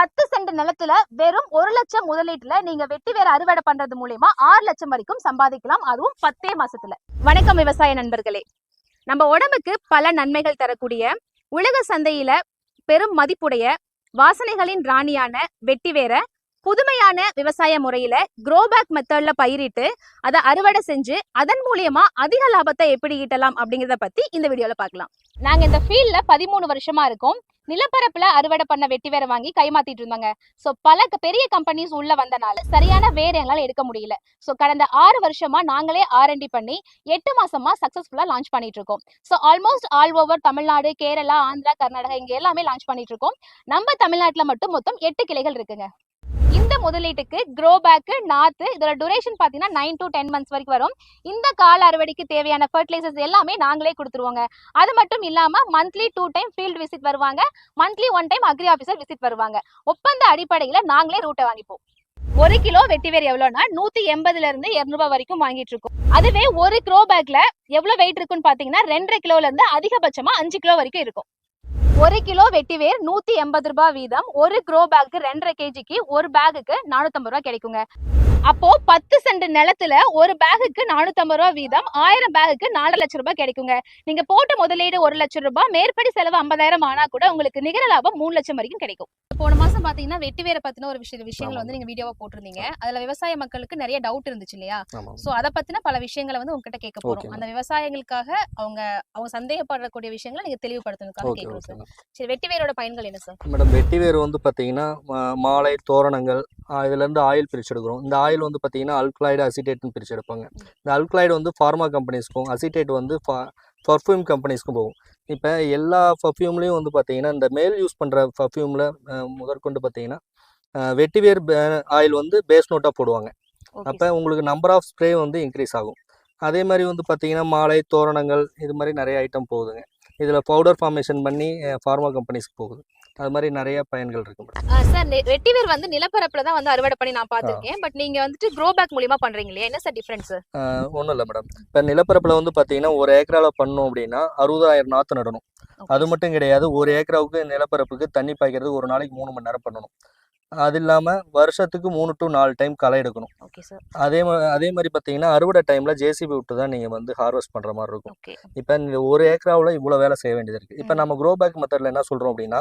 பத்து சென்ட் நிலத்துல வெறும் ஒரு லட்சம் முதலீட்டுல நீங்க வெட்டி வேற அறுவடை பண்றது மூலியமா ஆறு லட்சம் வரைக்கும் சம்பாதிக்கலாம். அதுவும் பத்தே மாசத்துல. வணக்கம் விவசாய நண்பர்களே. நம்ம உடம்புக்கு பல நன்மைகள் தரக்கூடிய உலக சந்தையில பெரும் மதிப்புடைய வாசனைகளின் ராணியான வெட்டி வேற புதுமையான விவசாய முறையில குரோபேக் மெத்தட்ல பயிரிட்டு அதை அறுவடை செஞ்சு அதன் மூலியமா அதிக லாபத்தை எப்படி ஈட்டலாம் அப்படிங்கறத பத்தி இந்த வீடியோல பார்க்கலாம். நாங்க இந்த ஃபீல்ட்ல பதிமூணு வருஷமா இருக்கோம். நிலப்பரப்புல அறுவடை பண்ண வெட்டி வேற வாங்கி கைமாத்திட்டு இருந்தாங்க. சோ பல பெரிய கம்பெனிஸ் உள்ள வந்தனால சரியான வேர் எங்களால எடுக்க முடியல. சோ கடந்த ஆறு வருஷமா நாங்களே ஆர்என்டி பண்ணி எட்டு மாசமா சக்சஸ்ஃபுல்லா லான்ச் பண்ணிட்டு இருக்கோம். So almost all over Tamil Nadu Kerala Andhra Karnataka இங்க எல்லாமே லான்ச் பண்ணிட்டு இருக்கோம். நம்ம தமிழ்நாட்டுல மட்டும் மொத்தம் எட்டு கிளைகள் இருக்குங்க. முதலீட்டுக்கு க்ரோ பேக்கு நாத்து இதோட டூரேஷன் பாத்தீங்கன்னா நைன் டு டென் மந்த்ஸ் வரைக்கும் வரும். இந்த கால அறுவடைக்கு தேவையான ஃபர்டிலைசர்ஸ் எல்லாமே நாங்களே கொடுத்துருவோங்க. அது மட்டும் இல்லாம monthly two time field visit வருவாங்க. Monthly one time agri officer visit வருவாங்க. ஒப்பந்த அடிப்படையில நாங்களே ரூட்டை வாங்கிப்போம். ஒரு கிலோ வெட்டிவேர் எவ்வளோனா நூத்தி எண்பதுல இருந்து இருநூறுபா வரைக்கும் வாங்கிட்டு இருக்கோம். அதுவே ஒரு க்ரோ பேக்ல எவ்வளவு வெயிட் இருக்குன்னு பாத்தீங்கன்னா ரெண்டரை கிலோல இருந்து அதிகபட்சமா அஞ்சு கிலோ வரைக்கும் இருக்கும். ஒரு கிலோ வெட்டிவேர் நூத்தி எண்பது ரூபாய் வீதம் ஒரு க்ரோ பேக்கு ரெண்டரை கேஜிக்கு ஒரு பேகுக்கு நானூத்தம்பது ரூபாய் கிடைக்குங்க. அப்போ பத்து சென்ட் நிலத்துல ஒரு பேகுக்கு நானூத்தம்பது ரூபாய் வீதம் ஆயிரம் பேகுக்கு நாலு லட்சம் ரூபாய் கிடைக்குங்க. நீங்க போட்ட முதலீடு ஒரு லட்சம் ரூபாய் மேற்படி செலவு ஐம்பதாயிரம் ஆனா கூட உங்களுக்கு நிகர லாபம் மூணு லட்சம் வரைக்கும் கிடைக்கும். போன மாசம் பாத்தீங்கன்னா வெட்டி வேற பத்தின ஒரு விஷய விஷயங்கள். வந்து நீங்க வீடியோவா போட்டிருந்தீங்க. அதுல விவசாய மக்களுக்கு நிறைய டவுட் இருந்துச்சு இல்லையா? சோ அத பத்தின பல விஷயங்களை வந்து உங்ககிட்ட கேட்க போறோம். அந்த விவசாயிகளுக்காக அவங்க அவங்க சந்தேகப்படக்கூடிய விஷயங்களை நீங்க தெளிவுபடுத்துறதுக்காக ஓகே கேட்கறோம் சார் சரி வெட்டி வேரோட பயன்கள் என்ன சார் மேடம் வெட்டி வேர் வந்து பார்த்தீங்கன்னா மாலை தோரணங்கள் இதுலேருந்து ஆயில் பிரிச்சு எடுக்கிறோம். இந்த ஆயில் வந்து பார்த்தீங்கன்னா அல்க்ளைடு அசிட்டேட்னு பிரிச்சு எடுப்பாங்க. இந்த அல்க்ளைடு வந்து ஃபார்மா கம்பெனிஸ்க்கும் அசிட்டேட் வந்து பர்ஃப்யூம் கம்பெனிஸ்க்கும் போகும். இப்போ எல்லா பர்ஃப்யூம்லேயும் வந்து பார்த்தீங்கன்னா இந்த மேல் யூஸ் பண்ணுற பர்ஃப்யூமில் முதற்கொண்டு பார்த்தீங்கன்னா வெட்டிவேர் ஆயில் வந்து பேஸ் நோட்டாக போடுவாங்க. அப்போ உங்களுக்கு நம்பர் ஆஃப் ஸ்ப்ரே வந்து இன்க்ரீஸ் ஆகும். அதே மாதிரி வந்து பார்த்தீங்கன்னா மாலை தோரணங்கள் இது மாதிரி நிறைய ஐட்டம் போகுதுங்க. இதில் பவுடர் ஃபார்மேஷன் பண்ணி ஃபார்மா கம்பெனிஸ்க்கு போகுது. அது மாதிரி நிறைய பயன்கள் இருக்கு சார் வெட்டிவேர் வந்து நிலப்பரப்புல தான் வந்து அறுவடை பண்ணி நான் பார்த்திருக்கேன். பட் நீங்க வந்துட்டு க்ரோ பேக் மூலியமா பண்றீங்க இல்லையா என்ன சார் டிஃபரன்ஸ் ஒன்றும் இல்லை மேடம். இப்போ நிலப்பரப்பில் வந்து பார்த்தீங்கன்னா ஒரு ஏக்கரால பண்ணோம் அப்படின்னா அறுபதாயிரம் நாற்று நடணும். அது மட்டும் கிடையாது ஒரு ஏக்கராவுக்கு நிலப்பரப்புக்கு தண்ணி பாய்க்கிறது ஒரு நாளைக்கு மூணு மணி நேரம் பண்ணணும். அது இல்லாமல் வருஷத்துக்கு மூணு டு நாலு டைம் களை எடுக்கணும் அதே மா அதே மாதிரி பார்த்தீங்கன்னா அறுவடை டைமில் ஜேசிபி விட்டு தான் நீங்கள் வந்து ஹார்வெஸ்ட் பண்ணுற மாதிரி இருக்கும் இப்போ இந்த ஒரு ஏக்கராவில் இவ்வளோ வேலை செய்ய வேண்டியது இருக்குது இப்போ. நம்ம க்ரோ பேக் மெத்தடில் என்ன சொல்கிறோம் அப்படின்னா.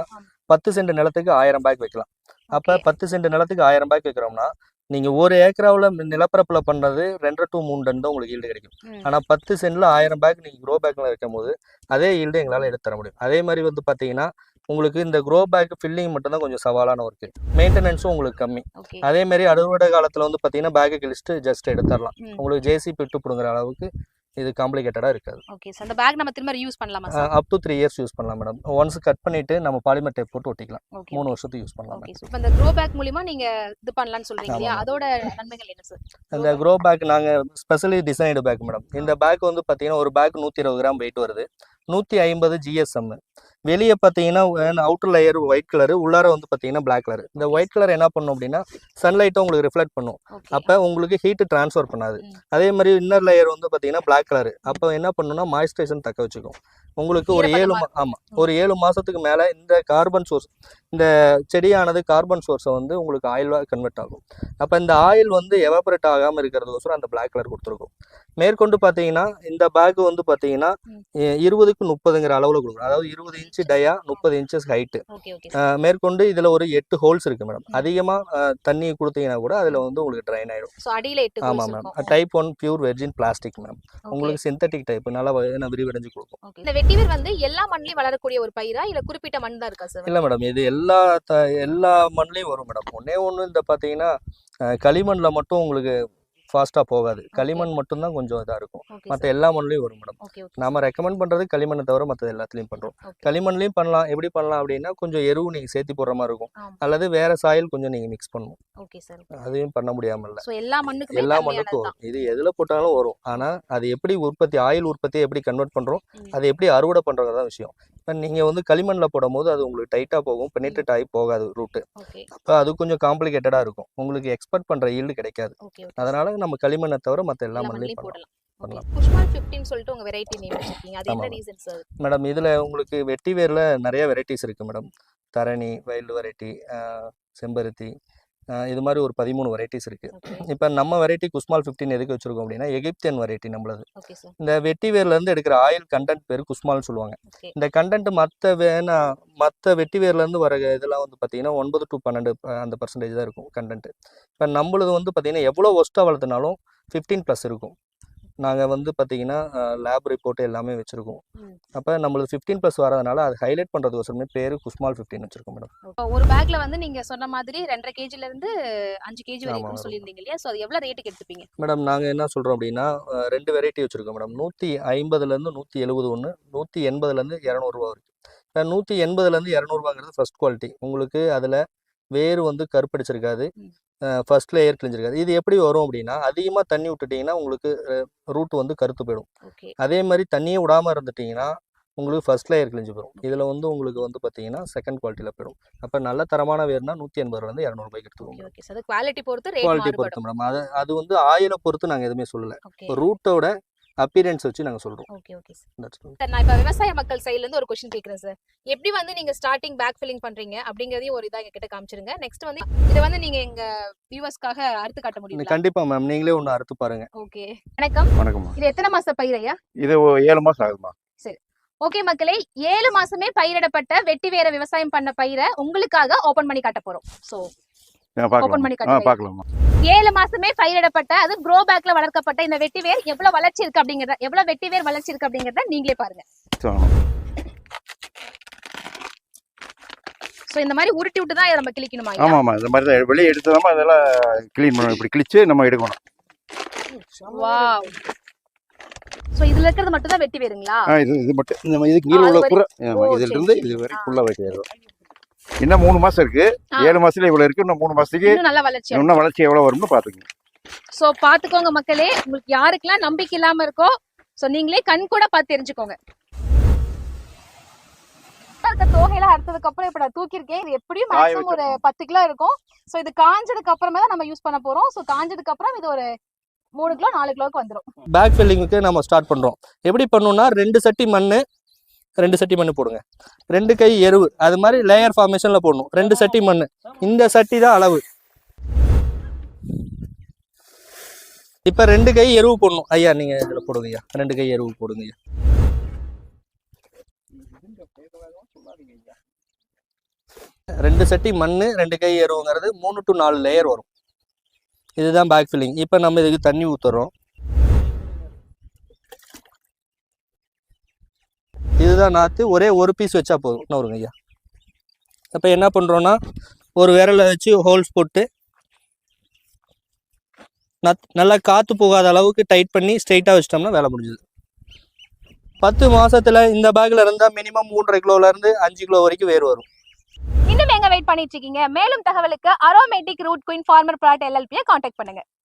பத்து சென்ட் நிலத்துக்கு ஆயிரம் பேக் வைக்கலாம் அப்போ. பத்து சென்ட் நிலத்துக்கு ஆயிரம் பேக் வைக்கிறோம்னா நீங்கள் ஒரு ஏக்கராவில் நிலப்பரப்பில் பண்ணுறது ரெண்டரை டு மூணு டன் தான் உங்களுக்கு ஈல்டு கிடைக்கும். ஆனால் பத்து சென்டில் ஆயிரம் பேக் நீங்கள் க்ரோ பேக்கில் வைக்கும் போது அதே ஈல்டு எங்களால் எடுத்து தர முடியும் அதே மாதிரி வந்து பார்த்தீங்கன்னா உங்களுக்கு இந்த க்ரோ பேக் ஃபில்லிங் மட்டும்தான் கொஞ்சம் சவாலான ஒர்க்கு மெயின்டெனன்ஸும் உங்களுக்கு கம்மி. அதே மாதிரி அறுவடை காலத்தில் வந்து பார்த்தீங்கன்னா பேக்கை கிழிச்சிட்டு ஜஸ்ட் எடுத்துடலாம். உங்களுக்கு ஜேசி பிட்டு பிடுங்குற அளவுக்கு இது காம்ப்ளிகேட்டடாக இருக்காது. ஓகே அந்த பேக் நம்ம திரும்ப யூஸ் பண்ணலாமா up to three years use பண்ணலாம் மேடம் ஒன்ஸ் கட் பண்ணிட்டு நம்ம பாலிமர் டேப் போட்டு ஒட்டிக்கலாம். மூணு வருஷத்துக்கு யூஸ் பண்ணலாம் இப்போ இந்த க்ரோ பேக் மூலியமா நீங்க இது பண்ணலாம்னு சொல்றீங்க இல்லையா. அதோட நன்மைகள் என்ன சார் இந்த க்ரோ பேக் நாங்கள் ஸ்பெஷலி டிசைன்டு பேக் மேடம் இந்த பேக் வந்து பார்த்தீங்கன்னா ஒரு பேக் நூற்றி இருபது கிராம் வெயிட் வருது. நூற்றி ஐம்பது ஜிஎஸ்எம் வெளியே பார்த்தீங்கன்னா அவுட்டர் லேயர் ஒயிட் கலர் உள்ளார வந்து பார்த்தீங்கன்னா Black கலர் இந்த ஒயிட் கலர் என்ன பண்ணும் அப்படின்னா சன்லைட்டை உங்களுக்கு ரிஃப்ளெக்ட் பண்ணும். அப்போ உங்களுக்கு ஹீட்டு ட்ரான்ஸ்ஃபர் பண்ணாது. அதே மாதிரி இன்னர் லேயர் வந்து பார்த்தீங்கன்னா Black கலர் அப்போ என்ன பண்ணுன்னா மாய்ஸ்சரைசேஷன் தக்க வச்சுக்கும். உங்களுக்கு ஒரு ஏழு ஆமாம் ஒரு ஏழு மாதத்துக்கு மேலே இந்த கார்பன் சோர்ஸ் இந்த செடியானது கார்பன் சோர்ஸை வந்து உங்களுக்கு ஆயிலாக கன்வெர்ட் ஆகும். அப்போ இந்த ஆயில் வந்து எவாபரேட் ஆகாமல் இருக்கிறதுக்கோசரம் அந்த Black கலர் கொடுத்துருக்கும். மேற்கொண்டு பார்த்தீங்கன்னா இந்த பேக் வந்து பார்த்தீங்கன்னா இருபதுக்கு முப்பதுங்கிற அளவில் கொடுக்கும் அதாவது இருபது இன்ச்சு டயா முப்பது இன்ச்சஸ் ஹைட்டு மேற்கொண்டு இதில் ஒரு எட்டு ஹோல்ஸ் இருக்கு மேடம். அதிகமாக தண்ணி கொடுத்தீங்கன்னா கூட அதில் வந்து உங்களுக்கு ட்ரைன் ஆயிடும். எட்டு ஆமாம் ma'am type one pure virgin plastic ma'am. உங்களுக்கு சிந்தட்டிக் டைப் நல்லா விரிவடைஞ்சு கொடுக்கும். இந்த வெட்டிவேர் வந்து எல்லா மண்ணிலும் வளரக்கூடிய ஒரு பயிரா? இல்ல குறிப்பிட்ட மண் தான் இருக்கா சார் இல்லை மேடம் இது எல்லா எல்லா மண்ணிலையும் வரும் மேடம் ஒன்றே ஒன்று இந்த பார்த்தீங்கன்னா களிமண்ணில் மட்டும் உங்களுக்கு ஃபாஸ்ட்டாக போகாது. களிமண் மட்டும்தான் கொஞ்சம் இதாக இருக்கும். மற்ற எல்லா மண்ணிலையும் வரும் மேடம். ஓகே ஓகே நாம ரெக்கமெண்ட் பண்ணுறது களிமண்ணை தவிர மற்றது எல்லாத்துலேயும் பண்ணுறோம். களிமண்லையும் பண்ணலாம். எப்படி பண்ணலாம் அப்படின்னா கொஞ்சம் எருவு நீங்கள் சேர்த்து போடுற மாதிரி இருக்கும். அல்லது வேற சாயில் கொஞ்சம் நீங்கள் மிக்ஸ் பண்ணணும். அதையும் பண்ண முடியாமல் எல்லா மண்ணுக்குமே எல்லா மண்ணுக்கும் வரும். இது எதில் போட்டாலும் வரும். ஆனால் அது எப்படி உற்பத்தி ஆயில் உற்பத்தியை எப்படி கன்வெர்ட் பண்ணுறோம். அதை எப்படி அறுவடை பண்ணுறது தான் விஷயம். இப்போ நீங்கள் வந்து களிமண்ணில் போடும்போது அது உங்களுக்கு டைட்டாக போகும். பெனிட்ரேட் ஆகி போகாது ரூட்டு அப்போ அது கொஞ்சம் காம்ப்ளிகேட்டடாக இருக்கும். உங்களுக்கு எக்ஸ்பெக்ட் பண்ணுற ஈல்டு கிடைக்காது. ஓகே நம்ம களிமண்ணை தவிர மற்ற எல்லா மண்ணிலையும் போடலாம். பண்ணலாம். புஷ்பால் 15 சொல்லிட்டு உங்க வெரைட்டி நேம் வச்சிருக்கீங்க. அது என்ன ஆமா. ரீசன் சார் மேடம் இதில் உங்களுக்கு வெட்டி வேரில் நிறைய வெரைட்டிஸ் இருக்குது மேடம். தரணி வைல்டு வெரைட்டி செம்பருத்தி இது மாதிரி ஒரு பதிமூணு வெரைட்டிஸ் இருக்குது இப்போ நம்ம வெரைட்டி குஸ்மால் ஃபிஃப்டின் எதுக்கு வச்சுருக்கோம் அப்படின்னா எகிப்தியன் வெரைட்டி நம்மளது. இந்த வெட்டி வேர்லேருந்து எடுக்கிற ஆயில் கண்டென்ட் பேர் குஸ்மால்னு சொல்லுவாங்க. இந்த கண்டென்ட் மற்ற வேணா மற்ற வெட்டி வேர்லேருந்து வர இதெல்லாம் வந்து பார்த்தீங்கன்னா ஒன்பது டு பன்னெண்டு அந்த பர்சன்டேஜ் தான் இருக்கும் கண்டென்ட் இப்போ நம்மளது வந்து பார்த்தீங்கன்னா எவ்வளோ ஒஸ்ட்டாக வளர்த்துனாலும் ஃபிஃப்டீன் ப்ளஸ் இருக்கும். நாங்கள் வந்து பார்த்தீங்கன்னா லேப் ரிப்போர்ட் எல்லாமே வச்சுருக்கோம். அப்போ நம்மளுக்கு ஃபிஃப்டீன் ப்ளஸ் வரதுனால அது ஹைலைட் பண்ணுறதுக்கோசரமே பேர் குஸ்மால் ஃபிஃப்டின் வச்சுருக்கோம் மேடம் ஒரு பேக்ல வந்து நீங்க சொன்ன மாதிரி ரெண்டரை கேஜில இருந்து அஞ்சு கேஜி வரைக்கும். சொல்லியிருந்தீங்க இல்லையா? சோ அது எவ்வளவு ரேட்டுக்கு எடுத்துப்பீங்க? மேடம் நாங்கள் என்ன சொல்கிறோம் அப்படின்னா ரெண்டு வெரைட்டி வச்சுருக்கோம் மேடம் நூற்றி ஐம்பதுலேருந்து நூற்றி எழுபது ஒன்று நூற்றி எண்பதுலேருந்து இரநூறுவா வரைக்கும். இப்போ நூற்றி எண்பதுலேருந்து இரநூறுவாங்கிறது ஃபர்ஸ்ட் குவாலிட்டி உங்களுக்கு அதில் வேர் வந்து கருப்படிச்சிருக்காது. First layer கிழிஞ்சிருக்காது. இது எப்படி வரும் அப்படின்னா அதிகமாக தண்ணி விட்டுட்டிங்கன்னா உங்களுக்கு ரூட் வந்து கருத்து போயிடும். அதே மாதிரி தண்ணியே விடாமல் இருந்துட்டிங்கன்னா உங்களுக்கு ஃபர்ஸ்ட் லேயர் கிழிஞ்சு போயிடும். இதில் வந்து உங்களுக்கு வந்து பார்த்தீங்கன்னா செகண்ட் குவாலிட்டியில் போயிடும். அப்போ நல்ல தரமான வேர்னா நூற்றி எண்பதுலேருந்து இரநூறுபாய்க்கு எடுத்துக்கோங்க. குவாலிட்டி பொறுத்து குவாலிட்டி பொறுத்து மேடம் அது அது வந்து ஆயிலை பொறுத்து நாங்கள் எதுவுமே சொல்லலை. ரூட்டோட அப்பியரன்ஸ் வச்சு நாங்கள் சொல்கிறோம் ஓகே ஓகே சார் சார் நான் இப்ப விவசாய மக்கள் சைடுல இருந்து ஒரு கொஸ்டின் கேக்குறேன் சார் எப்படி வந்து நீங்க ஸ்டார்டிங் பேக் ஃபில்லிங் பண்றீங்க? அப்படிங்கறதையும் ஒரு இதா எங்க கிட்ட காமிச்சிருங்க. நெக்ஸ்ட் வந்து இதை வந்து நீங்க எங்க வியூவர்ஸ்க்காக அறுத்து காட்ட முடியுங்களா? கண்டிப்பாக மேம் நீங்களே ஒன்று அறுத்து பாருங்க. ஓகே வணக்கம். வணக்கம்மா இது எத்தனை மாச பயிரையா இது ஏழு மாசம் ஆகுதுமா ஓகே மக்களே ஏழு மாசமே பயிரிடப்பட்ட வெட்டி வேற விவசாயம் பண்ண பயிரை உங்களுக்காக ஓபன் பண்ணி காட்ட போறோம். சோ பண்ணி. பார்க்கலாமா ஏழு மாசமே பயிரிடப்பட்ட அது க்ரோ பேக்ல வளர்க்கப்பட்ட இந்த வெட்டி வேர் எவ்வளவு வளர்ச்சி இருக்கு அப்படிங்கறத எவ்வளவு வெட்டி வேர் வளர்ச்சி இருக்கு அப்படிங்கறத நீங்களே பாருங்க சோ இந்த மாதிரி உருட்டி விட்டு தான் நம்ம கிளிக்கணுமா? ஆமா ஆமா இந்த மாதிரி தான் வெளியே எடுத்ததாம அதெல்லாம் க்ளீன் பண்ணணும் இப்படி கிழிச்சு நம்ம எடுக்கணும் வாவ் சோ இதுல இருக்கிறது மட்டும் தான் வெட்டி வேருங்களா ஆ இது இது மட்டும் இந்த மாதிரி இதுக்கு அது உள்ள ஓ, இதுல இருந்து. இது. வரைக்கும் ஃபுல்லா வைக்கிறது இன்னும் மூணு மாசம் இருக்கு. ஏழு மாசத்துல இவ்வளவு இருக்கு. இன்னும் மூணு மாசத்துக்கு இன்னும் நல்லா வளர்ச்சி அடையும். இன்னும் வளர்ச்சி எவ்வளவு வரும்னு பாத்துக்கோங்க. சோ பாத்துக்கோங்க மக்களே. உங்களுக்கு யாருக்கெல்லாம் நம்பிக்கை இல்லாம இருக்கோ சோ நீங்களே கண் கூட பார்த்து தெரிஞ்சுக்கோங்க. இருக்க தோகையெல்லாம் அறுத்ததுக்கு அப்புறம் இப்ப நான் தூக்கியிருக்கேன். இது எப்படியும் மேக்ஸிமம் ஒரு பத்து கிலோ இருக்கும். சோ இது காஞ்சதுக்கு அப்புறமே தான் நம்ம யூஸ் பண்ண போறோம். சோ காஞ்சதுக்கு அப்புறம் இது ஒரு மூணு கிலோ நாலு கிலோக்கு வந்துரும். பேக் ஃபில்லிங்க்கு நம்ம ஸ்டார்ட் பண்ணுறோம் எப்படி பண்ணணும்னா ரெண்டு சட்டி மண் ரெண்டு சட்டி மண் போடுங்க. ரெண்டு கை எருவு அது மாதிரி லேயர் ஃபார்மேஷனில் போடணும். ரெண்டு சட்டி மண் இந்த சட்டி தான் அளவு. இப்போ ரெண்டு கை எருவு போடணும். ஐயா நீங்கள் இதில் போடுங்க ஐயா. ரெண்டு கை எருவு போடுங்க ஐயா. ரெண்டு சட்டி மண் ரெண்டு கை எருவுங்கிறது மூணு டு நாலு லேயர் வரும். இதுதான் பேக் ஃபில்லிங் இப்போ நம்ம இதுக்கு தண்ணி ஊற்றுறோம் இதுதான் நாற்று ஒரே ஒரு பீஸ் வச்சா போதும். நவருங்க ஐயா அப்போ என்ன பண்ணுறோன்னா ஒரு விரலை வச்சு ஹோல்ஸ் போட்டு நத் நல்லா காற்று போகாத அளவுக்கு டைட் பண்ணி ஸ்ட்ரைட்டாக வச்சிட்டோம்னா வேலை முடிஞ்சுது. பத்து மாசத்துல இந்த பேக்கில் இருந்தால் மினிமம் மூன்றரை கிலோலேருந்து அஞ்சு கிலோ வரைக்கும் வேர் வரும். இன்னும் எங்க வெயிட் பண்ணிட்டு இருக்கீங்க? மேலும் தகவலுக்கு aromatic root queen farmer product எல்எல்பியை contact பண்ணுங்க.